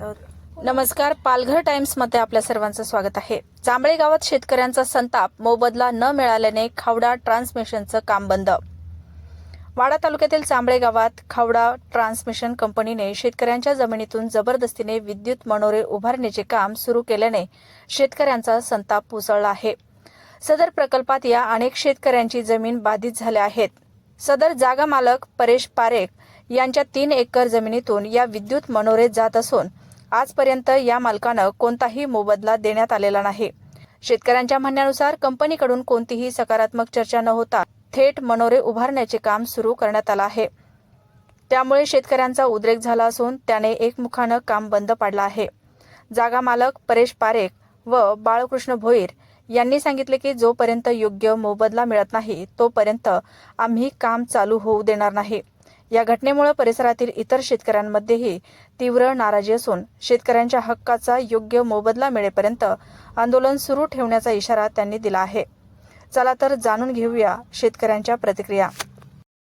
नमस्कार पालघर टाइम्समध्ये आपल्या सर्वांचं स्वागत आहे. जांभळे गावात शेतकऱ्यांचा संताप मोबदला न मिळाल्याने खावडा ट्रान्समिशनचं काम बंद. वाडा तालुक्यातील चांबळे गावात खावडा ट्रान्समिशन कंपनीने शेतकऱ्यांच्या जमिनीतून जबरदस्तीने विद्युत मनोरे उभारण्याचे काम सुरू केल्याने शेतकऱ्यांचा संताप उसळला आहे. सदर प्रकल्पात या अनेक शेतकऱ्यांची जमीन बाधित झाल्या आहेत. सदर जागा मालक परेश पारेख यांच्या तीन एकर जमिनीतून या विद्युत मनोरे जात असून आजपर्यंत या मालकानं कोणताही मोबदला देण्यात आलेला नाही. शेतकऱ्यांच्या म्हणण्यानुसार कंपनीकडून कोणतीही सकारात्मक चर्चा न होता थेट मनोरे उभारण्याचे काम सुरू करण्यात आलं आहे. त्यामुळे शेतकऱ्यांचा उद्रेक झाला असून त्याने एकमुखानं काम बंद पाडलं आहे. जागा मालक परेश पारेख व बाळकृष्ण भोईर यांनी सांगितले की जोपर्यंत योग्य मोबदला मिळत नाही तोपर्यंत आम्ही काम चालू होऊ देणार नाही. या घटनेमुळे परिसरातील इतर शेतकऱ्यांमध्येही तीव्र नाराजी असून शेतकऱ्यांच्या हक्काचा योग्य मोबदला मिळेपर्यंत आंदोलन सुरू ठेवण्याचा इशारा त्यांनी दिला आहे. चला तर जाणून घेऊया शेतकऱ्यांच्या प्रतिक्रिया.